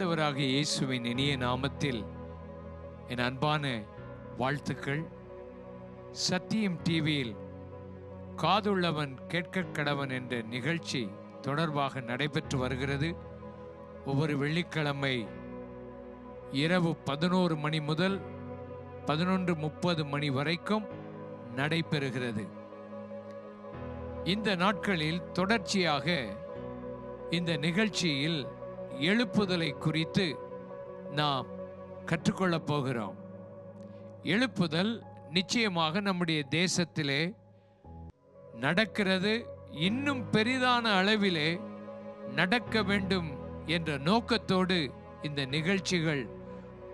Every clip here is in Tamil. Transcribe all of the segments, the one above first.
ஆண்டவராக இயேசுவின் இனிய நாமத்தில் என் அன்பான வாழ்த்துக்கள். சத்தியம் டிவியில் காதுள்ளவன் கேட்க கடவன் என்ற நிகழ்ச்சி தொடர்பாக நடைபெற்று வருகிறது. ஒவ்வொரு வெள்ளிக்கிழமை இரவு பதினோரு மணி முதல் பதினொன்று முப்பது மணி வரைக்கும் நடைபெறுகிறது. இந்த நாட்களில் தொடர்ச்சியாக இந்த நிகழ்ச்சியில் எழுப்புதலை குறித்து நாம் கற்றுக்கொள்ளப் போகிறோம். எழுப்புதல் நிச்சயமாக நம்முடைய தேசத்திலே நடக்கிறது. இன்னும் பெரிதான அளவிலே நடக்க வேண்டும் என்ற நோக்கத்தோடு இந்த நிகழ்ச்சிகள்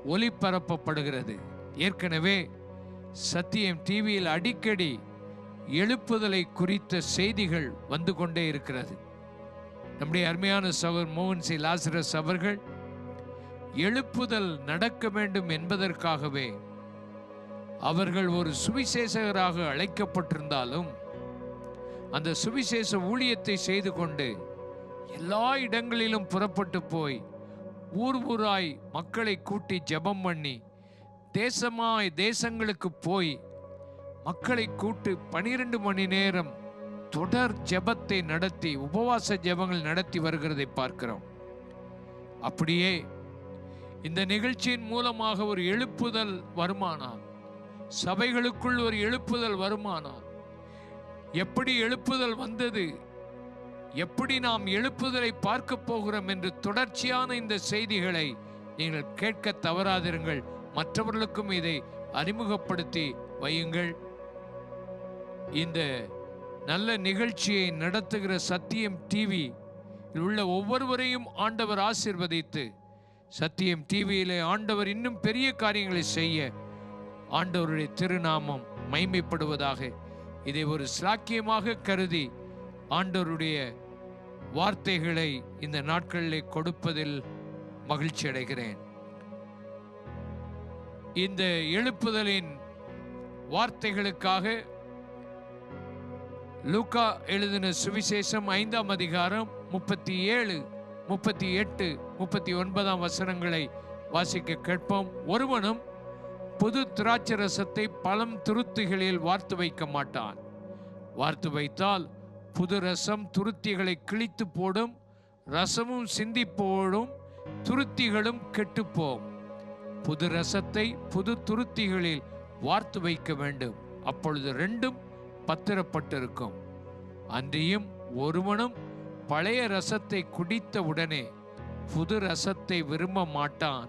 ஒளிபரப்பப்படுகிறது. ஏற்கனவே சத்தியம் டிவியில் அடிக்கடி எழுப்புதலை குறித்த செய்திகள் வந்து கொண்டே இருக்கிறது. நம்முடைய அருமையான சகோதர் மோகன் சி. லாசரஸ் அவர்கள் எழுப்புதல் நடக்க வேண்டும் என்பதற்காகவே அவர்கள் ஒரு சுவிசேஷகராக அழைக்கப்பட்டிருந்தாலும் அந்த சுவிசேஷ ஊழியத்தை செய்து கொண்டு எல்லா இடங்களிலும் புறப்பட்டு போய் ஊர் ஊராய் மக்களை கூட்டி ஜெபம் பண்ணி தேசமாய் தேசங்களுக்கு போய் மக்களை கூட்டு பனிரெண்டு மணி நேரம் தொடர் ஜெபத்தை நடத்தி உபவாச ஜெபங்கள் நடத்தி வருகிறதை பார்க்கிறோம். அப்படியே இந்த நிகழ்ச்சியின் மூலமாக ஒரு எழுப்புதல் வருமானால் சபைகளுக்குள் ஒரு எழுப்புதல் வருமானால் எப்படி எழுப்புதல் வந்தது எப்படி நாம் எழுப்புதலை பார்க்க போகிறோம் என்று தொடர்ச்சியான இந்த செய்திகளை நீங்கள் கேட்க தவறாதிருங்கள். மற்றவர்களுக்கும் இதை அறிமுகப்படுத்தி வையுங்கள். இந்த நல்ல நிகழ்ச்சியை நடத்துகிற சத்தியம் டிவி உள்ள ஒவ்வொருவரையும் ஆண்டவர் ஆசிர்வதித்து சத்தியம் டிவியிலே ஆண்டவர் இன்னும் பெரிய காரியங்களை செய்ய ஆண்டவருடைய திருநாமம் மைமைப்படுவதாக இதை ஒரு சாக்கியமாக கருதி ஆண்டவருடைய வார்த்தைகளை இந்த நாட்களிலே கொடுப்பதில் மகிழ்ச்சி அடைகிறேன். இந்த எழுப்புதலின் வார்த்தைகளுக்காக லூக்கா எழுதின சுவிசேஷம் ஐந்தாம் அதிகாரம் முப்பத்தி ஏழு முப்பத்தி எட்டு முப்பத்தி ஒன்பதாம் வசனங்களை வாசிக்க கேட்போம். ஒருவனும் புது திராட்சரசத்தை பழம் துருத்திகளில் வார்த்து வைக்க மாட்டான். வார்த்து வைத்தால் புது ரசம் துருத்திகளை கிழித்து போடும் ரசமும் சிந்தி போடும் துருத்திகளும் கெட்டுப்போம். புது ரசத்தை புது துருத்திகளில் வார்த்து வைக்க வேண்டும். அப்பொழுது ரெண்டும் பத்திரப்பட்டிருக்கும். அன்றியும் ஒருவனும் பழைய ரசத்தை குடித்த உடனே புது ரசத்தை விரும்ப மாட்டான்.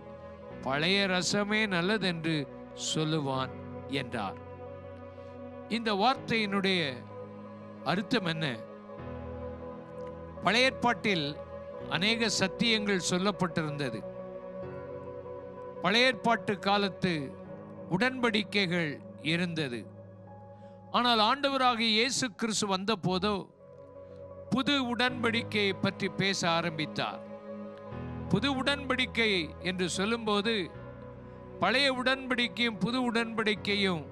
பழைய ரசமே நல்லதென்று சொல்லுவான் என்றார். இந்த வார்த்தையினுடைய அர்த்தம் என்ன? பழைய ஏற்பாட்டில் அநேக சத்தியங்கள் சொல்லப்பட்டிருந்தது. பழைய ஏற்பாட்டு காலத்து உடன்படிக்கைகள் இருந்தது. ஆனால் ஆண்டவராகிய இயேசு கிறிஸ்து வந்தபோதோ புது உடன்படிக்கையை பற்றி பேச ஆரம்பித்தார். புது உடன்படிக்கை என்று சொல்லும்போது பழைய உடன்படிக்கையும் புது உடன்படிக்கையும்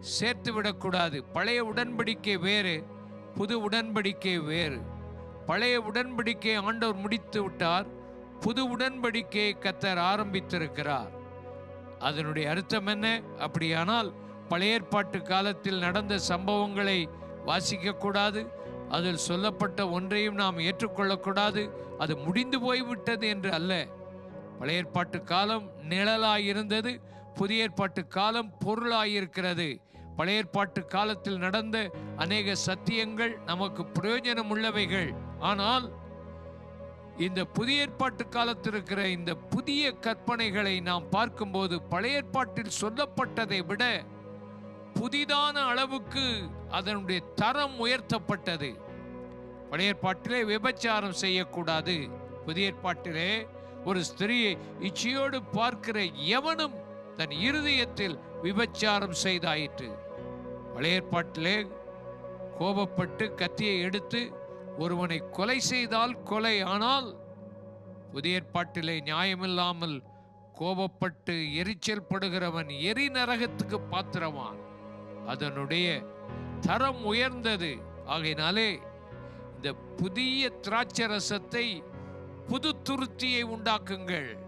சேர்த்து விடக்கூடாது. பழைய உடன்படிக்கை வேறு புது உடன்படிக்கை வேறு. பழைய உடன்படிக்கை ஆண்டவர் முடித்து விட்டார். புது உடன்படிக்கையை கத்தர் ஆரம்பித்திருக்கிறார். அதனுடைய அர்த்தம் என்ன? அப்படியானால் பழைய ஏற்பாட்டு காலத்தில் நடந்த சம்பவங்களை வாசிக்கக்கூடாது. அதில் சொல்லப்பட்ட ஒன்றையும் நாம் ஏற்றுக்கொள்ளக்கூடாது. அது முடிந்து போய்விட்டது என்று அல்ல. பழைய ஏற்பாட்டு காலம் நிழலாயிருந்தது. புதிய ஏற்பாட்டு காலம் பொருளாயிருக்கிறது. பழைய ஏற்பாட்டு காலத்தில் நடந்த அநேக சத்தியங்கள் நமக்கு பிரயோஜனம் உள்ளவைகள் ஆனால் இந்த புதிய ஏற்பாட்டு காலத்தில் இருக்கிற இந்த புதிய கற்பனைகளை நாம் பார்க்கும்போது பழைய ஏற்பாட்டில் சொல்லப்பட்டதை விட புதிதான அளவுக்கு அதனுடைய தரம் உயர்த்தப்பட்டது. பழைய ஏற்பாட்டிலே விபச்சாரம் செய்யக்கூடாது. புதிய ஏற்பாட்டிலே ஒரு ஸ்திரியை இச்சையோடு பார்க்கிற எவனும் தன் இருதயத்தில் விபச்சாரம் செய்தாயிற்று. பழைய ஏற்பாட்டிலே கோபப்பட்டு கத்தியை எடுத்து ஒருவனை கொலை செய்தால் கொலை ஆனால் புதிய ஏற்பாட்டிலே நியாயமில்லாமல் கோபப்பட்டு எரிச்சல் படுகிறவன் எரி நரகத்துக்கு பாத்திரவான் அதனுடைய தரம் உயர்ந்தது. ஆகையினாலே இந்த புதிய திராட்சை ரசத்தை புது துருத்தியை உண்டாக்குங்கள்.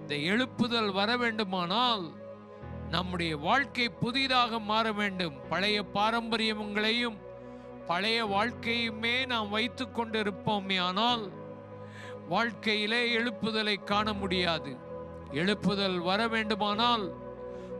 இந்த எழுப்புதல் வர வேண்டுமானால் நம்முடைய வாழ்க்கை புதிதாக மாற வேண்டும். பழைய பாரம்பரியங்களையும் பழைய வாழ்க்கையுமே நாம் வைத்து கொண்டிருப்போமே ஆனால் வாழ்க்கையிலே எழுப்புதலை காண முடியாது. எழுப்புதல் வர வேண்டுமானால்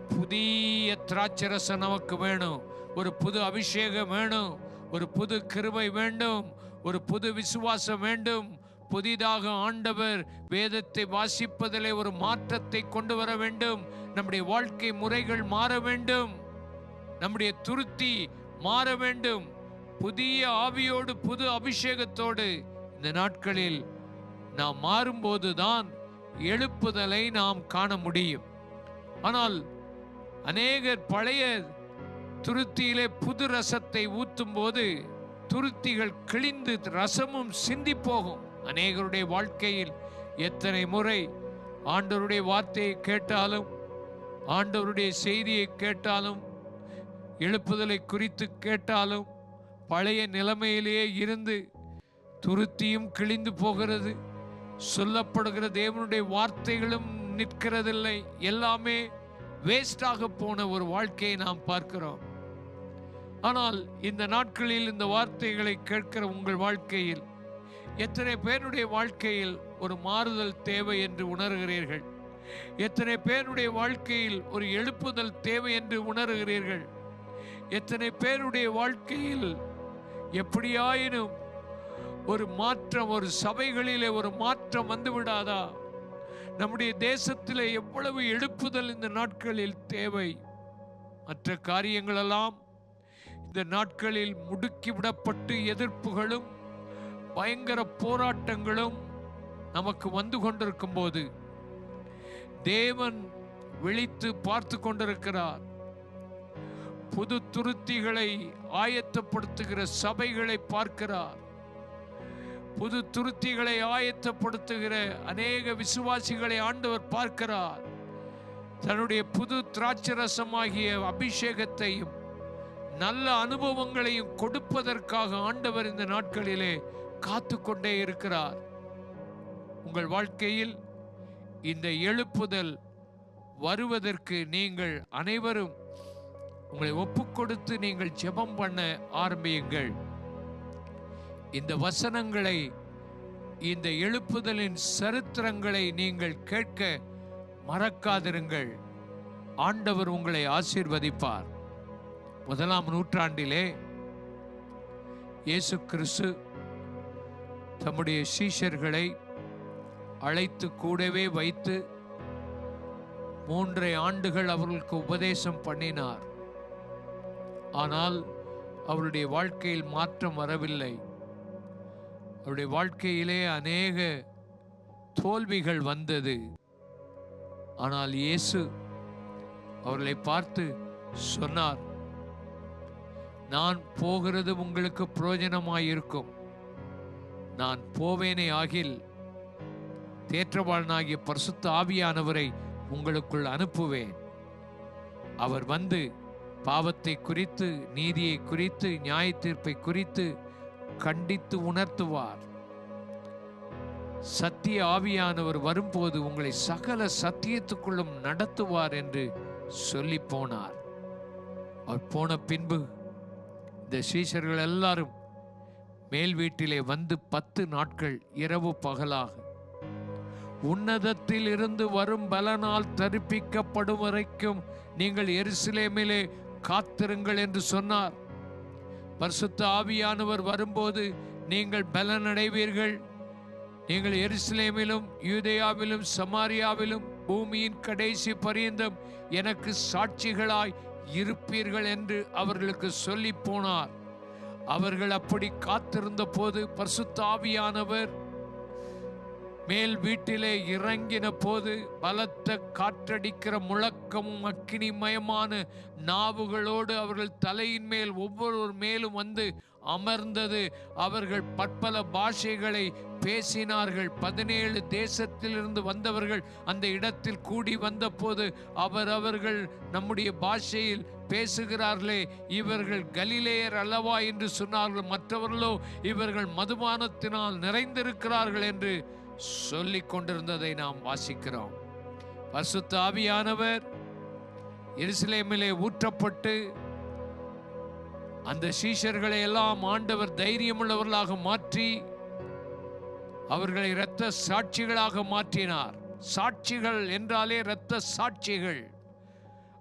புதிய திராட்சரசம் நமக்கு வேணும். ஒரு புது அபிஷேகம் வேணும். ஒரு புது கிருபை வேண்டும். ஒரு புது விசுவாசம் வேண்டும். புதிதாக ஆண்டவர் வேதத்தை வாசிப்பதிலே ஒரு மாற்றத்தை கொண்டு வர வேண்டும். நம்முடைய வாழ்க்கை முறைகள் மாற வேண்டும். நம்முடைய துருத்தி மாற வேண்டும். புதிய ஆவியோடு புது அபிஷேகத்தோடு இந்த நாட்களில் நாம் மாறும்போதுதான் எழுப்புதலை நாம் காண முடியும். ஆனால் அநேகர் பழைய துருத்தியிலே புது ரசத்தை ஊற்றும் போது துருத்திகள் கிழிந்து ரசமும் சிந்தி போகும். அநேகருடைய வாழ்க்கையில் எத்தனை முறை ஆண்டவருடைய வார்த்தையை கேட்டாலும் ஆண்டவருடைய செய்தியை கேட்டாலும் எழுப்புதலை குறித்து கேட்டாலும் பழைய நிலைமையிலேயே இருந்து துருத்தியும் கிழிந்து போகிறது. சொல்லப்படுகிற தேவனுடைய வார்த்தைகளும் நிற்கிறதில்லை. எல்லாமே வேஸ்டாக போன ஒரு வாழ்க்கையை நாம் பார்க்கிறோம். ஆனால் இந்த நாட்களில் இந்த வார்த்தைகளை கேட்கிற உங்கள் வாழ்க்கையில் எத்தனை பேருடைய வாழ்க்கையில் ஒரு மாறுதல் தேவை என்று உணர்கிறீர்கள்? எத்தனை பேருடைய வாழ்க்கையில் ஒரு எழுப்புதல் தேவை என்று உணர்கிறீர்கள்? எத்தனை பேருடைய வாழ்க்கையில் எப்படியாயினும் ஒரு மாற்றம் ஒரு சபைகளிலே ஒரு மாற்றம் வந்து விடாதா நம்முடைய தேசத்திலே எவ்வளவு எழுப்புதல் இந்த நாட்களில் தேவை? மற்ற காரியங்களெல்லாம் இந்த நாட்களில் முடுக்கி விடப்பட்டு எதிர்ப்புகளும் பயங்கர போராட்டங்களும் நமக்கு வந்து கொண்டிருக்கும் போது தேவன் விழித்து பார்த்து கொண்டிருக்கிறார். புது துருத்திகளை ஆயத்தப்படுத்துகிற சபைகளை பார்க்கிறார். புது துருத்திகளை ஆயத்தப்படுத்துகிற அநேக விசுவாசிகளை ஆண்டவர் பார்க்கிறார். தன்னுடைய புது திராட்சரசமாகிய அபிஷேகத்தையும் நல்ல அனுபவங்களையும் கொடுப்பதற்காக ஆண்டவர் இந்த நாட்களிலே காத்து கொண்டே இருக்கிறார். உங்கள் வாழ்க்கையில் இந்த எழுப்புதல் வருவதற்கு நீங்கள் அனைவரும் உங்களை ஒப்புக்கொடுத்து நீங்கள் ஜெபம் பண்ண ஆரம்பியுங்கள். இந்த வசனங்களை இந்த எழுப்புதலின் சரித்திரங்களை நீங்கள் கேட்க மறக்காதிருங்கள். ஆண்டவர் உங்களை ஆசீர்வதிப்பார். முதலாம் நூற்றாண்டிலே இயேசு கிறிஸ்து தம்முடைய சீஷர்களை அழைத்து கூடவே வைத்து மூன்றை ஆண்டுகள் அவர்களுக்கு உபதேசம் பண்ணினார். ஆனால் அவருடைய வாழ்க்கையில் மாற்றம் வரவில்லை. அவருடைய வாழ்க்கையிலே அநேக தோல்விகள் வந்தது. ஆனால் இயேசு அவர்களை பார்த்து சொன்னார் நான் போகிறது உங்களுக்கு பிரயோஜனமாயிருக்கும். நான் போவேனே ஆகில் தேற்றவாளனாகிய பரிசுத்த ஆவியானவரை உங்களுக்குள் அனுப்புவேன். அவர் வந்து பாவத்தை குறித்து நீதியை குறித்து நியாய தீர்ப்பை குறித்து கண்டித்து உணர்த்துவார். சத்திய ஆவியானவர் வரும்போது உங்களை சகல சத்தியத்துக்குள்ளும் நடத்துவார் என்று சொல்லி போனார். அவர் போன பின்பு இந்த சீஷர்கள் எல்லாரும் மேல் வீட்டிலே வந்து பத்து நாட்கள் இரவு பகலாக உன்னதத்தில் இருந்து வரும் பலனால் தரிப்பிக்கப்படும் வரைக்கும் நீங்கள் எருசலேமிலே காத்திருங்கள் என்று சொன்னார். பரிசுத்த ஆவியானவர் வரும்போது நீங்கள் பலனடைவீர்கள். நீங்கள் எருசலேமிலும் யூதேயாவிலும் சமாரியாவிலும் பூமியின் கடைசி பரியந்தம் எனக்கு சாட்சிகளாய் இருப்பீர்கள் என்று அவர்களுக்கு சொல்லி போனார். அவர்கள் அப்படி காத்திருந்த போது பரிசுத்த ஆவியானவர் மேல் வீட்டிலே இறங்கின போது பலத்த காற்றடிக்கிற முழக்கமும் அக்கினிமயமான நாவுகளோடு அவர்கள் தலையின் மேல் ஒவ்வொருவர் மேலும் வந்து அமர்ந்தது. அவர்கள் பற்பல பாஷைகளை பேசினார்கள். பதினேழு தேசத்திலிருந்து வந்தவர்கள் அந்த இடத்தில் கூடி வந்தபோது அவர் அவர்கள் நம்முடைய பாஷையில் பேசுகிறார்களே இவர்கள் கலிலேயர் அல்லவா என்று சொன்னார்கள். மற்றவர்களோ இவர்கள் மதுபானத்தினால் நிறைந்திருக்கிறார்கள் என்று சொல்லிக் கொண்டிருந்ததை நாம் வாசிக்கிறோம். பசுத்த ஆவியானவர் எருசலேமிலே ஊற்றப்பட்டு அந்த சீஷர்களை எல்லாம் ஆண்டவர் தைரியமுள்ளவர்களாக மாற்றி அவர்களை இரத்த சாட்சிகளாக மாற்றினார். சாட்சிகள் என்றாலே இரத்த சாட்சிகள்.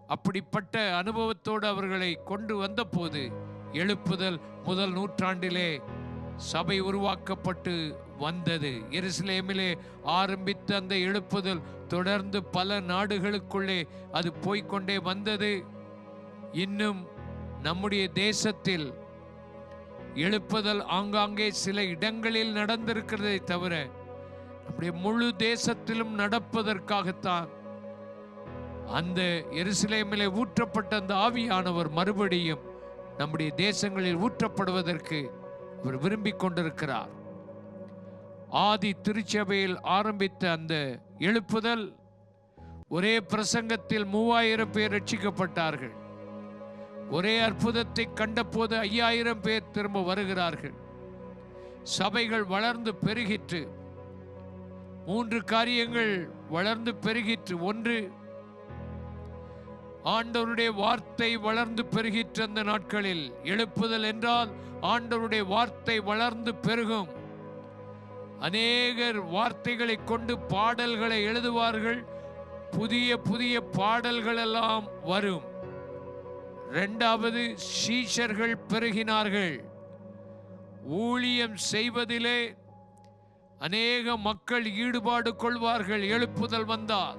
அப்படிப்பட்ட அனுபவத்தோடு அவர்களை கொண்டு வந்தபோது எழுப்புதல் முதல் நூற்றாண்டிலே சபை உருவாக்கப்பட்டு வந்தது. எருசலேமிலே ஆரம்பித்த அந்த எழுப்புதல் தொடர்ந்து பல நாடுகளுக்குள்ளே அது போய்க்கொண்டே வந்தது. இன்னும் நம்முடைய தேசத்தில் எழுப்புதல் ஆங்காங்கே சில இடங்களில் நடந்திருக்கிறதை தவிர நம்முடைய முழு தேசத்திலும் நடப்பதற்காகத்தான் அந்த எருசலேமிலே ஊற்றப்பட்ட அந்த ஆவியானவர் மறுபடியும் நம்முடைய தேசங்களில் ஊற்றப்படுவதற்கு அவர் விரும்பிக் கொண்டிருக்கிறார். ஆதி திருச்சபையில் ஆரம்பித்த அந்த எழுப்புதல் ஒரே பிரசங்கத்தில் மூவாயிரம் பேர் ரட்சிக்கப்பட்டார்கள். ஒரே அற்புதத்தை கண்டபோது ஐயாயிரம் பேர் திரும்ப வருகிறார்கள். சபைகள் வளர்ந்து பெருகிற்று. மூன்று காரியங்கள் வளர்ந்து பெருகிற்று. ஒன்று ஆண்டவருடைய வார்த்தை வளர்ந்து பெருகிற்று அந்த நாட்களில். எழுப்புதல் என்றால் ஆண்டவருடைய வார்த்தை வளர்ந்து பெருகும். அநேகர் வார்த்தைகளை கொண்டு பாடல்களை எழுதுவார்கள். புதிய புதிய பாடல்கள் எல்லாம் வரும். இரண்டாவது சீஷர்கள் பெருகினார்கள். ஊழியம் செய்வதிலே அநேக மக்கள் ஈடுபாடு கொள்வார்கள். எழுப்புதல் வந்தால்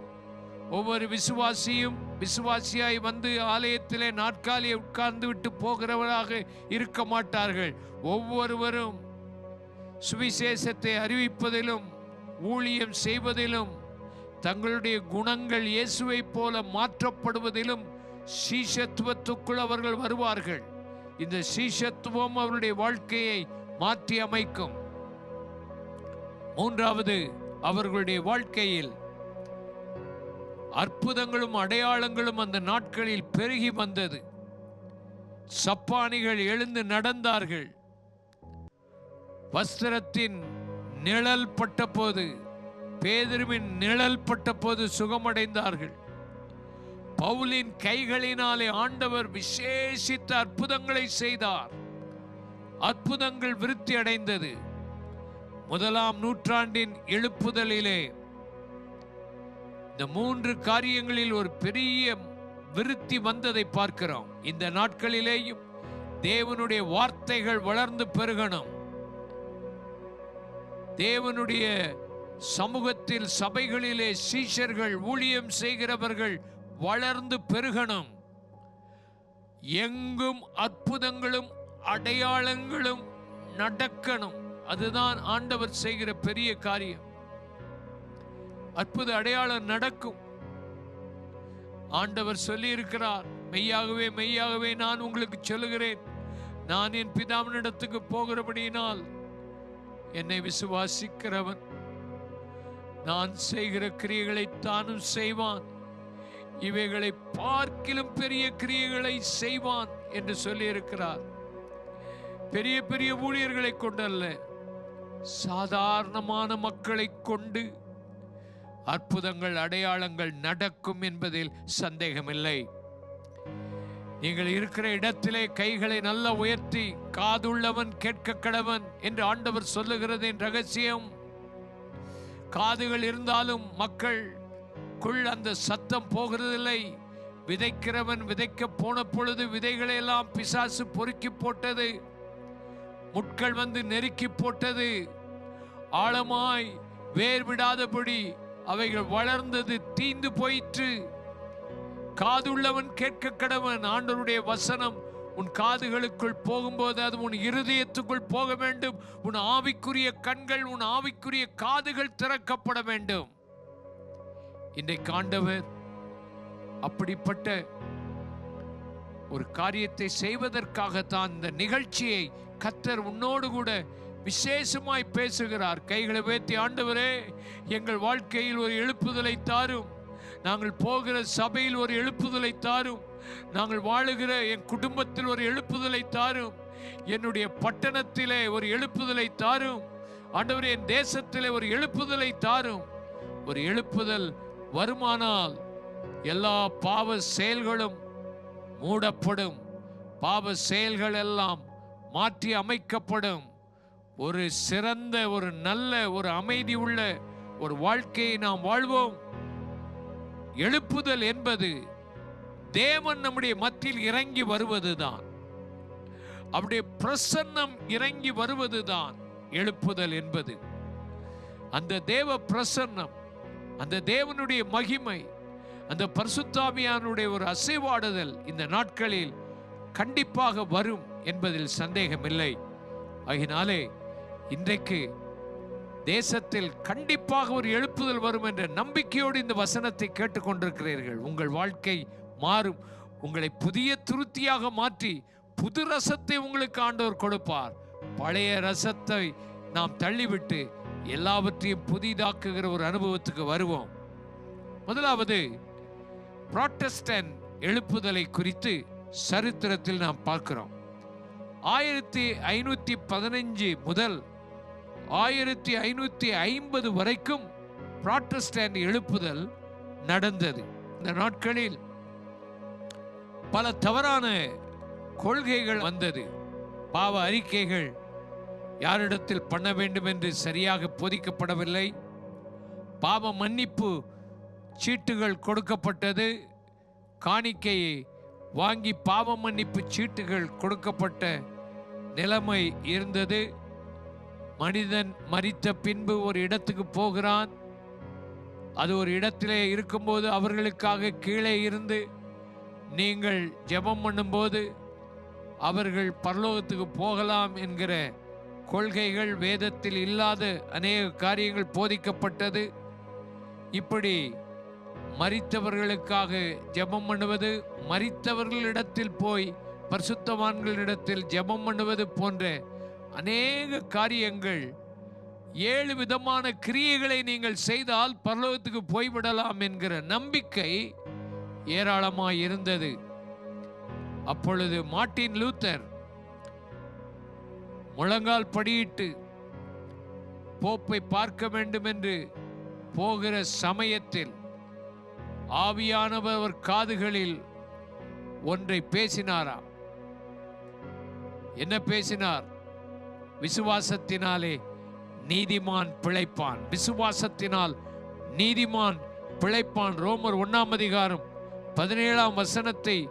ஒவ்வொரு விசுவாசியும் விசுவாசியாய் வந்து ஆலயத்திலே நாற்காலியை உட்கார்ந்து விட்டு போகிறவராக இருக்க மாட்டார்கள். ஒவ்வொருவரும் சுவிசேஷத்தை அறிவிப்பதிலும் ஊழியம் செய்வதிலும் தங்களுடைய குணங்கள் இயேசுவைப் போல மாற்றப்படுவதிலும் சீஷத்துவத்துக்குள் அவர்கள் வருவார்கள். இந்த சீஷத்துவம் அவருடைய வாழ்க்கையை மாற்றி அமைக்கும். மூன்றாவது அவர்களுடைய வாழ்க்கையில் அற்புதங்களும் அடையாளங்களும் அந்த நாட்களில் பெருகி வந்தது. சப்பானிகள் எழுந்து நடந்தார்கள். வஸ்திரத்தின் நிழல் பட்டபோது பேதருவின் நிழல் பட்டபோது சுகமடைந்தார்கள். பவுலின் கைகளினாலே ஆண்டவர் விசேஷித்த அற்புதங்களை செய்தார். அற்புதங்கள் விருத்தி அடைந்தது. முதலாம் நூற்றாண்டின் எழுப்புதலிலே இந்த மூன்று காரியங்களில் ஒரு பெரிய விருத்தி வந்ததை பார்க்கிறோம். இந்த நாட்களிலேயும் தேவனுடைய வார்த்தைகள் வளர்ந்து பெருகணும். தேவனுடைய சமூகத்தில் சபைகளிலே சீஷர்கள் ஊழியம் செய்கிறவர்கள் வளர்ந்து பெருகணும். எங்கும் அற்புதங்களும் அடையாளங்களும் நடக்கணும். அதுதான் ஆண்டவர் செய்கிற பெரிய காரியம். அற்புத அடையாளம் நடக்கும். ஆண்டவர் சொல்லி இருக்கிறார் மெய்யாகவே மெய்யாகவே நான் உங்களுக்கு சொல்லுகிறேன். நான் என் பிதாவினிடத்துக்கு போகிறபடியினால் என்னை விசுவாசிக்கிறவன். நான் செய்கிற கிரியைகளை தானும் செய்வான். இவைகளை பார்க்கிலும் பெரிய கிரியைகளை செய்வான் என்று சொல்லியிருக்கிறார். பெரிய பெரிய ஊழியர்களை கொண்டல்ல. சாதாரணமான மக்களை கொண்டு அற்புதங்கள் அடையாளங்கள் நடக்கும் என்பதில் சந்தேகமில்லை. நீங்கள் இருக்கிற இடத்திலே கைகளை நல்ல உயர்த்தி காதுள்ளவன் கேட்க கடவன் என்று ஆண்டவர் சொல்லுகிறதின் ரகசியம். காதுகள் இருந்தாலும் மக்கள் குள் அந்த சத்தம் போகிறதில்லை. விதைக்கிறவன் விதைக்க போன பொழுது விதைகளை எல்லாம் பிசாசு பொறுக்கி போட்டது. முட்கள் வந்து நெருக்கி போட்டது. ஆழமாய் வேர் விடாதபடி அவைகள் வளர்ந்தது தீந்து போயிற்று. காதுள்ளவன் கேட்க கடவன். ஆண்டவருடைய வசனம் உன் காதுகளுக்குள் போகும்போது அது உன் இருதயத்துக்குள் போக வேண்டும். உன் ஆவிக்குரிய கண்கள் உன் ஆவிக்குரிய காதுகள் திறக்கப்பட வேண்டும். இன்றைக்கு ஆண்டவர் அப்படிப்பட்ட ஒரு காரியத்தை செய்வதற்காகத்தான் இந்த நிகழ்ச்சியை கத்தர் உன்னோடு கூட விசேஷமாய் பேசுகிறார். கைகளை உயர்த்தி ஆண்டவரே எங்கள் வாழ்க்கையில் ஒரு எழுப்புதலை தாரும். நாங்கள் போகிற சபையில் ஒரு எழுப்புதலை தாரும். நாங்கள் வாழுகிற என் குடும்பத்தில் ஒரு எழுப்புதலை தாரும். என்னுடைய பட்டணத்திலே ஒரு எழுப்புதலை தாரும். ஆண்டவர் என் தேசத்திலே ஒரு எழுப்புதலை தாரும். ஒரு எழுப்புதல் வருமானால் எல்லா பாவ செயல்களும் மூடப்படும். பாவ செயல்கள் எல்லாம் மாற்றி அமைக்கப்படும். ஒரு சிறந்த ஒரு நல்ல ஒரு அமைதி உள்ள ஒரு வாழ்க்கையை நாம் வாழ்வோம். எழுப்புதல் என்பது தேவன் நம்முடைய மத்தியில் இறங்கி வருவதுதான். அவருடைய பிரசன்னம் இறங்கி வருவதுதான் எழுப்புதல் என்பது. அந்த தேவ பிரசன்னம் அந்த தேவனுடைய மகிமை அந்த பரிசுத்தாமியானுடைய ஒரு அசைவாடுதல் இந்த நாட்களில் கண்டிப்பாக வரும் என்பதில் சந்தேகமில்லை. ஆகினாலே இன்றைக்கு தேசத்தில் கண்டிப்பாக ஒரு எழுப்புதல் வரும் என்ற நம்பிக்கையோடு இந்த வசனத்தை கேட்டுக்கொண்டிருக்கிறீர்கள். உங்கள் வாழ்க்கை மாறும். உங்களை புதிய துருத்தியாக மாற்றி புது ரசத்தை உங்களுக்கு ஆண்டவர் கொடுப்பார். பழைய ரசத்தை நாம் தள்ளிவிட்டு எல்லாவற்றையும் புதிதாக்குகிற ஒரு அனுபவத்துக்கு வருவோம். முதலாவது புராட்டஸ்டன் எழுப்புதலை குறித்து சரித்திரத்தில் நாம் பார்க்கிறோம். ஆயிரத்தி ஐநூற்றி பதினஞ்சு முதல் ஆயிரத்தி ஐநூத்தி ஐம்பது வரைக்கும் ப்ராட்டஸ்டாண்ட் எழுப்புதல் நடந்தது. இந்த நாட்களில் பல தவறான கொள்கைகள் வந்தது. பாவ அறிக்கைகள் யாரிடத்தில் பண்ண வேண்டும் என்று சரியாக போதிக்கப்படவில்லை. பாவ மன்னிப்பு சீட்டுகள் கொடுக்கப்பட்டது. காணிக்கையை வாங்கி பாவ மன்னிப்பு சீட்டுகள் கொடுக்கப்பட்ட நிலைமை இருந்தது. மனிதன் மறித்த பின்பு ஒரு இடத்துக்கு போகிறான். அது ஒரு இடத்திலே இருக்கும்போது அவர்களுக்காக கீழே இருந்து நீங்கள் ஜெபம் பண்ணும்போது அவர்கள் பரலோகத்துக்கு போகலாம் என்கிற கொள்கைகள் வேதத்தில் இல்லாத அநேக காரியங்கள் போதிக்கப்பட்டது. இப்படி மறித்தவர்களுக்காக ஜெபம் பண்ணுவது மறித்தவர்களிடத்தில் போய் பரிசுத்தவான்களிடத்தில் ஜெபம் பண்ணுவது போன்ற அநேக காரியங்கள் ஏழு விதமான கிரியைகளை நீங்கள் செய்தால் பரலோகத்துக்கு போய்விடலாம் என்கிற நம்பிக்கை ஏராளமாய் இருந்தது. அப்பொழுது மார்ட்டின் லூத்தர் முழங்கால் படியிட்டு போப்பை பார்க்க வேண்டும் என்று போகிற சமயத்தில் ஆவியானவர் காதுகளில் ஒன்றை பேசினாராம் என்ன பேசினார்? விசுவாசத்தினாலே நீதிமான் பிழைப்பான். விசுவாசத்தினால் நீதிமான் பிழைப்பான். ரோமர் ஒன்னாம் அதிகாரம் பதினேழாம் வசனத்தை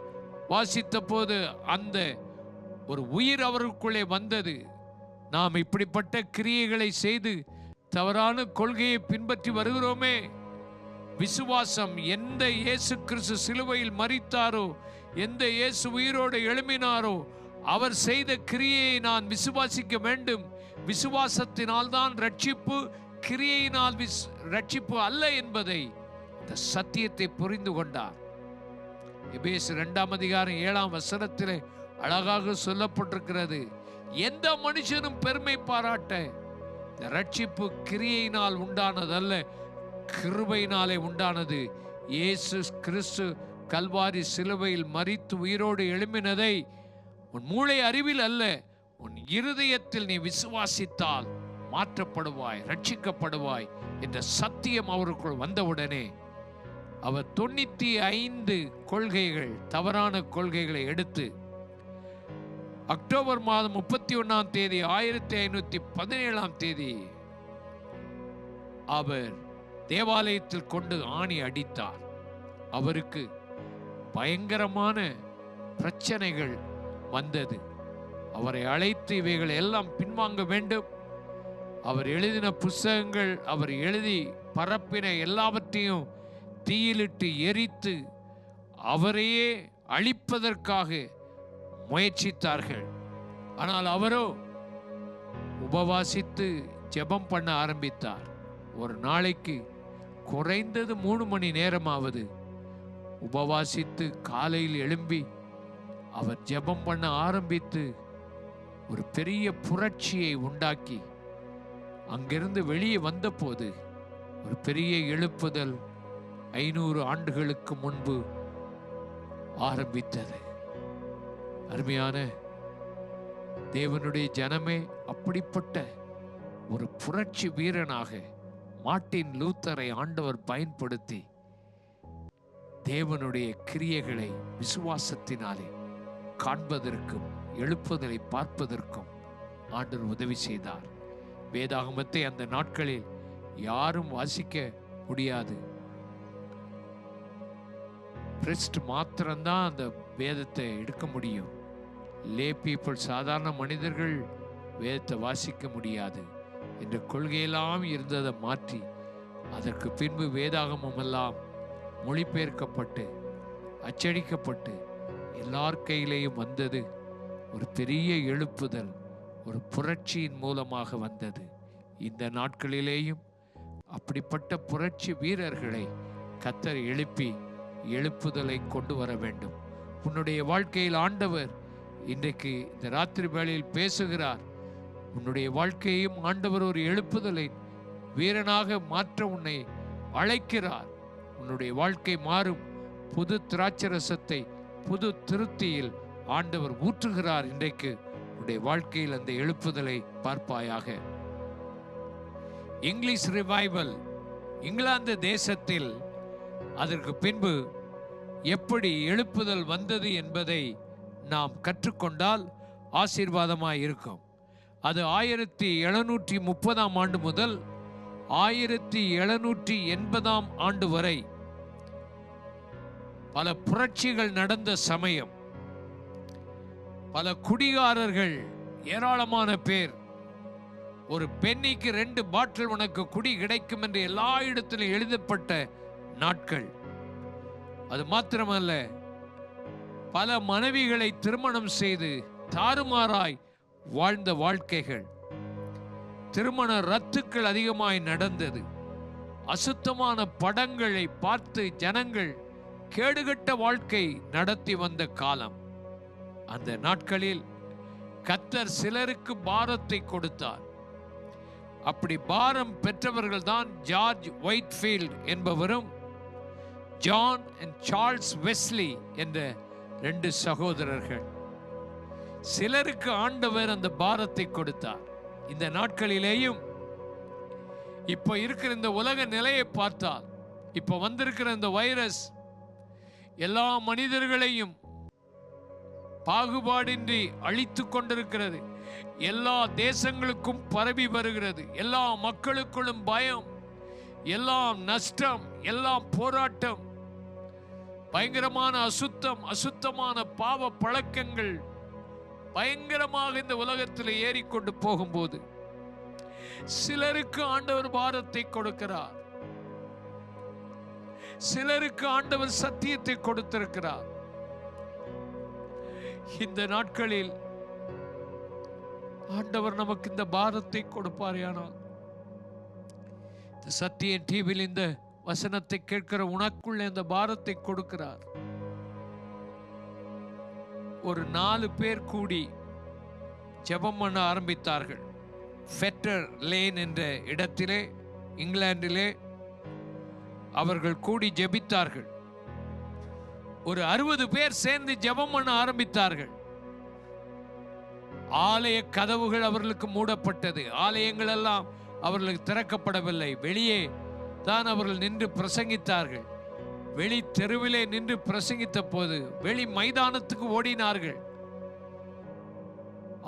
வாசித்த போது அந்த ஒரு உயிர் அவருக்குள்ளே வந்தது. நாம் இப்படிப்பட்ட கிரியைகளை செய்து தவறான கொள்கையை பின்பற்றி வருகிறோமே. விசுவாசம் எந்த இயேசு கிறிஸ்து சிலுவையில் மறித்தாரோ எந்த இயேசு உயிரோடு எழுமினாரோ அவர் செய்த கிரியையை நான் விசுவாசிக்க வேண்டும். விசுவாசத்தினால் தான் ரட்சிப்பு கிரியையினால் விஸ் ரட்சிப்பு அல்ல என்பதை இந்த சத்தியத்தை புரிந்து கொண்டார். எபேசு இரண்டாம் அதிகாரம் ஏழாம் வசனத்திலே அழகாக சொல்லப்பட்டிருக்கிறது. எந்த மனுஷனும் பெருமை பாராட்ட இந்த ரட்சிப்பு கிரியையினால் உண்டானதல்ல கிருபையினாலே உண்டானது. இயேசு கிறிஸ்து கல்வாரி சிலுவையில் மறித்து உயிரோடு எழும்பினதை உன் மூளை அறிவில் அல்ல உன் இருதயத்தில் நீ விசுவாசித்தால் மாற்றப்படுவாய் ரட்சிக்கப்படுவாய் என்ற சத்தியம் அவருக்குள் வந்தவுடனே அவர் தொண்ணூத்தி ஐந்து கொள்கைகள் தவறான கொள்கைகளை எடுத்து அக்டோபர் மாதம் முப்பத்தி ஒன்னாம் தேதி ஆயிரத்தி ஐநூத்தி பதினேழாம் தேதி அவர் தேவாலயத்தில் கொண்டு ஆணி அடித்தார். அவருக்கு பயங்கரமான பிரச்சனைகள் வந்தது. அவரை அழைத்து இவைகளை எல்லாம் பின்வாங்க வேண்டும். அவர் எழுதின புஸ்தகங்கள் அவர் எழுதி பரப்பின எல்லாவற்றையும் தீயிலிட்டு எரித்து அவரையே அழிப்பதற்காக முயற்சித்தார்கள். ஆனால் அவரோ உபவாசித்து ஜெபம் பண்ண ஆரம்பித்தார். ஒரு நாளைக்கு குறைந்தது மூணு மணி நேரமாவது உபவாசித்து காலையில் எழும்பி அவர் ஜெபம் பண்ண ஆரம்பித்து ஒரு பெரிய புரட்சியை உண்டாக்கி அங்கிருந்து வெளியே வந்தபோது ஒரு பெரிய எழுப்புதல் ஐநூறு ஆண்டுகளுக்கு முன்பு ஆரம்பித்தது. அருமையான தேவனுடைய ஜனமே அப்படிப்பட்ட ஒரு புரட்சி வீரனாக மார்ட்டின் லூத்தரை ஆண்டவர் பயன்படுத்தி தேவனுடைய கிரியைகளை விசுவாசத்தினாலே காண்பதற்கும் எழுப்புதலை பார்ப்பதற்கும் ஆண்டவர் உதவி செய்தார். வேதாகமத்தை அந்த நாட்களில் யாரும் வாசிக்க முடியாது. பிரிஸ்ட் மாத்திரம்தான் அந்த வேதத்தை எடுக்க முடியும். லே பீப்புள் சாதாரண மனிதர்கள் வேதத்தை வாசிக்க முடியாது. என்ற கொள்கையெல்லாம் இருந்ததை மாற்றி அதற்கு பின்பு வேதாகமம் எல்லாம் மொழிபெயர்க்கப்பட்டு அச்சடிக்கப்பட்டு எல்லார் கையிலேயும் வந்தது. ஒரு பெரிய எழுப்புதல் ஒரு புரட்சியின் மூலமாக வந்தது. இந்த நாட்களிலேயும் அப்படிப்பட்ட புரட்சி வீரர்களை கத்தர் எழுப்பி எழுப்புதலை கொண்டு வர வேண்டும். உன்னுடைய வாழ்க்கையில் ஆண்டவர் இன்றைக்கு இந்த ராத்திரி வேளையில் பேசுகிறார். உன்னுடைய வாழ்க்கையையும் ஆண்டவர் ஒரு எழுப்புதலை வீரனாக மாற்ற உன்னை அழைக்கிறார். உன்னுடைய வாழ்க்கை மாறும். புது திராட்சரசத்தை புது திருப்தியில் ஆண்டவர் ஊற்றுகிறார் இன்றைக்கு. உன்னுடைய வாழ்க்கையில் அந்த எழுப்புதலை பார்ப்பாயாக. இங்கிலீஷ் ரிவைவல் இங்கிலாந்து தேசத்தில் அதற்கு பின்பு எப்படி எழுப்புதல் வந்தது என்பதை நாம் கற்றுக்கொண்டால் ஆசீர்வாதமாய் இருக்கும். அது ஆயிரத்தி எழுநூற்றி முப்பதாம் ஆண்டு முதல் ஆயிரத்தி எழுநூற்றி எண்பதாம் ஆண்டு வரை பல புரட்சிகள் நடந்த சமயம். பல குடிகாரர்கள் ஏராளமான பேர் ஒரு பெண்ணிக்கு ரெண்டு பாட்டில் உனக்கு குடி கிடைக்கும் என்று எல்லா இடத்திலும் எழுதப்பட்ட நாட்கள். அது மாத்திரமல்ல பல மனைவிகளை திருமணம் செய்து தாறுமாறாய் வாழ்ந்த வாழ்க்கைகள். திருமண ரத்துக்கள் அதிகமாய் நடந்தது. அசுத்தமான படங்களை பார்த்து ஜனங்கள் கேடுகட்ட வாழ்க்கை நடத்தி வந்த காலம். அந்த நாட்களில் கத்தர் சிலருக்கு பாரத்தை கொடுத்தார். அப்படி பாரம் பெற்றவர்கள் தான் ஜார்ஜ் ஒயிட்ஃபீல்ட் என்பவரும் ஜான் அண்ட் சார்ல்ஸ் வெஸ்லி என்ற ரெண்டு சகோதரர்கள். சிலருக்கு ஆண்டவர் அந்த பாரத்தை கொடுத்தார். இந்த நாட்களிலேயும் இப்போ இருக்கிற இந்த உலக நிலையை பார்த்தால் இப்போ வந்திருக்கிற இந்த வைரஸ் எல்லா மனிதர்களையும் பாகுபாடின்றி அழித்து கொண்டிருக்கிறது. எல்லா தேசங்களுக்கும் பரவி வருகிறது. எல்லா மக்களுக்குள்ளும் பயம் எல்லாம் நஷ்டம் எல்லாம் போராட்டம் பயங்கரமான அசுத்தம் அசுத்தமான பாவ பழக்கங்கள் பயங்கரமாக இந்த உலகத்தில் ஏறிக்கொண்டு போகும்போது சிலருக்கு ஆண்டவர் பாரத்தை கொடுக்கிறார். சிலருக்கு ஆண்டவர் சத்தியத்தை கொடுத்திருக்கிறார். இந்த நாட்களில் ஆண்டவர் நமக்கு இந்த பாரத்தை கொடுப்பாரேயானால் இந்த சத்திய டிவியில் இந்த வசனத்தை கேட்கிற உனக்குள்ள இந்த பாரத்தை கொடுக்கிறார். ஒரு நாலு பேர் கூடி ஜெபம் பண்ண ஆரம்பித்தார்கள். ஃபெட்டர் லேன் என்ற இடத்திலே இங்கிலாந்திலே அவர்கள் கூடி ஜெபித்தார்கள். ஒரு அறுபது பேர் சேர்ந்து ஜெபம் பண்ண ஆரம்பித்தார்கள். ஆலய கதவுகள் அவர்களுக்கு மூடப்பட்டது. ஆலயங்கள் எல்லாம் அவர்களுக்கு திறக்கப்படவில்லை. வெளியே தான் அவர்கள் நின்று பிரசங்கித்தார்கள். வெளி தெருவிலே நின்று பிரசங்கித்த போது வெளி மைதானத்துக்கு ஓடினார்கள்.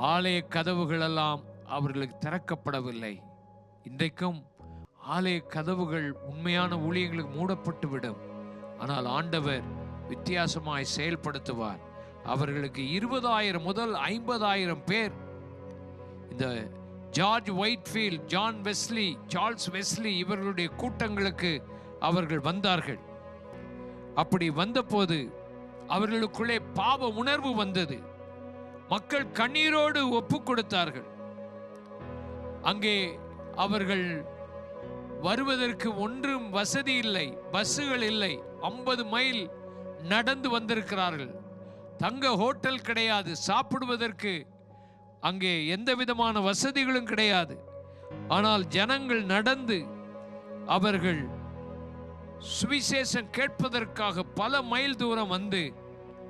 ஆலய கதவுகள் எல்லாம் அவர்களுக்கு திறக்கப்படவில்லை. இன்றைக்கும் ஆலய கதவுகள் உண்மையான ஊழியங்களுக்கு மூடப்பட்டு விடும் ஆனால் ஆண்டவர் வித்தியாசமாய் செயல்படுத்துவார். அவர்களுக்கு இருபதாயிரம் முதல் ஐம்பதாயிரம் பேர். இந்த George Whitefield John Wesley Charles Wesley இவர்களுடைய கூட்டங்களுக்கு அவர்கள் வந்தார்கள். அப்படி வந்தபோது அவர்களுக்குள்ளே பாவ உணர்வு வந்தது. மக்கள் கண்ணீரோடு ஒப்பு கொடுத்தார்கள். அங்கே அவர்கள் வருவதற்கு ஒன்றும் வசதி இல்லை பஸ்ஸுகள் இல்லை. ஐம்பது மைல் நடந்து வந்திருக்கிறார்கள். தங்க ஹோட்டல் கிடையாது சாப்பிடுவதற்கு அங்கே எந்த விதமான வசதிகளும் கிடையாது. ஆனால் ஜனங்கள் நடந்து அவர்கள் சுவிசேஷம் கேட்பதற்காக பல மைல் தூரம் வந்து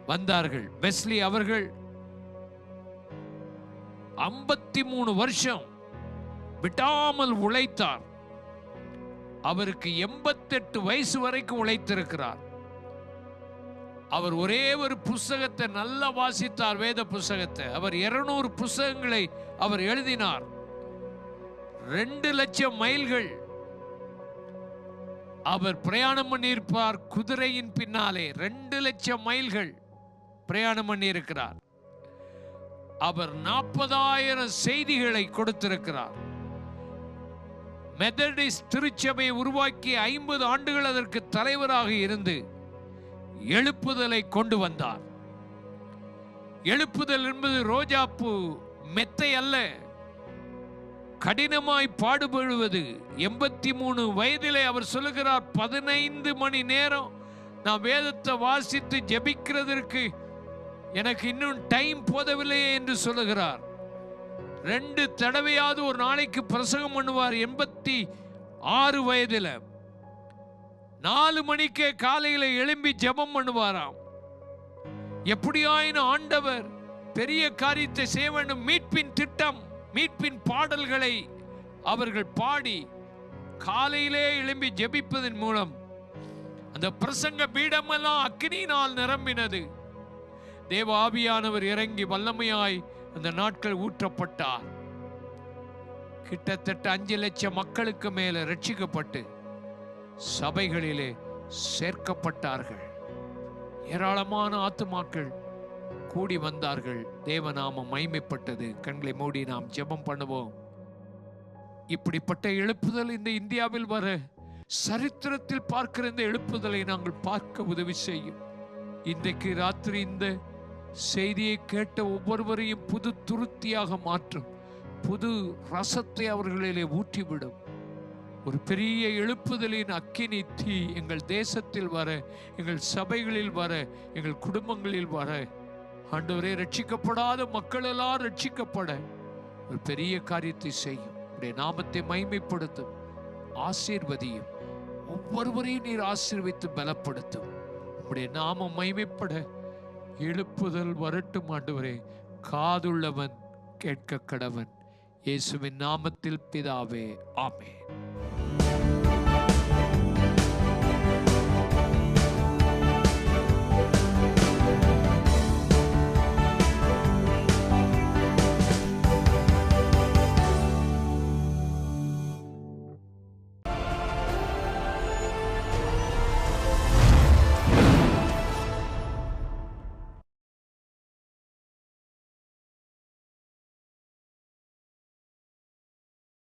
வந்தார்கள். பெஸ்லி அவர்கள் ஐம்பத்தி மூணு வருஷம் விடாமல் உழைத்தார். அவருக்கு எண்பத்தெட்டு வயசு வரைக்கும் உழைத்திருக்கிறார். அவர் ஒரே ஒரு புஸ்தகத்தை நல்லா வாசித்தார் வேத புஸ்தகத்தை. அவர் இருநூறு புஸ்தகங்களை அவர் எழுதினார். ரெண்டு லட்சம் மைல்கள். அவர் பிரயாணம் பண்ணியிருப்பார் குதிரையின் பின்னாலே. ரெண்டு லட்சம் மைல்கள் பிரயாணம் பண்ணியிருக்கிறார். அவர் நாற்பதாயிரம் செய்திகளை கொடுத்திருக்கிறார். மெதடிஸ் திருச்சபையை உருவாக்கி ஐம்பது ஆண்டுகள் அதற்கு தலைவராக இருந்து எழுப்புதலை கொண்டு வந்தார். எழுப்புதல் என்பது ரோஜாப்பூ மெத்தை அல்ல கடினமாய் பாடுபடுவது. எண்பத்தி மூணு வயதிலே அவர் சொல்லுகிறார் பதினைந்து மணி நேரம் நான் வேதத்தை வாசித்து ஜெபிக்கிறதற்கு எனக்கு இன்னும் டைம் போதவில்லையே என்று சொல்லுகிறார். ரெண்டு தடவையாவது ஒரு நாளைக்கு பிரசங்கம் பண்ணுவார் எண்பத்தி ஆறு வயதில். நாலு மணிக்கே காலையில் எழும்பி ஜெபம் பண்ணுவாராம். எப்படியாயினும் ஆண்டவர் பெரிய காரியத்தை செய்ய வேண்டும். மீட்பின் திட்டம் மீட்பின் பாடல்களை அவர்கள் பாடி காலையிலே எழும்பி ஜெபிப்பதன் மூலம் அந்த பிரசங்க பீடமெல்லாம் அக்னியினால் நிரம்பினது. தேவ ஆவியானவர் இறங்கி வல்லமையாய் அந்த நாட்கள் ஊற்றப்பட்டார் கிட்டத்தட்ட அஞ்சு லட்சம் மக்களுக்கு மேல ரட்சிக்கப்பட்டு சபைகளிலே சேர்க்கப்பட்டார்கள். ஏராளமான ஆத்துமாக்கள் கூடி வந்தார்கள். தேவநாமம் மைமைப்பட்டது கண்களை மூடி நாம் ஜெபம் பண்ணுவோம். இப்படிப்பட்ட எழுப்புதல் இந்த இந்தியாவில் வர சரித்திரத்தில் பார்க்கிற இந்த எழுப்புதலை நாங்கள் பார்க்க உதவி செய்யும். இன்றைக்கு ராத்திரி இந்த செய்தியை கேட்ட ஒவ்வொருவரையும் புது துருத்தியாக மாற்றும். புது ரசத்தை அவர்களிலே ஊற்றிவிடும். ஒரு பெரிய எழுப்புதலின் அக்கினி தீ எங்கள் தேசத்தில் வர எங்கள் சபைகளில் வர எங்கள் குடும்பங்களில் வர. ஆண்டவரே ரட்சிக்கப்படாத மக்கள் எல்லாம் ரட்சிக்கப்பட ஒரு பெரிய காரியத்தை செய்யும். உடைய நாமத்தை மைமைப்படுத்தும் ஆசீர்வதியும். ஒவ்வொருவரையும் நீர் ஆசீர்வித்து பலப்படுத்தும். உடைய நாமம் மைமைப்பட எழுப்புதல் வரட்டும் ஆண்டவரே. காதுள்ளவன் கேட்க கடவன் இயேசுவின் நாமத்தில் பிதாவே ஆமே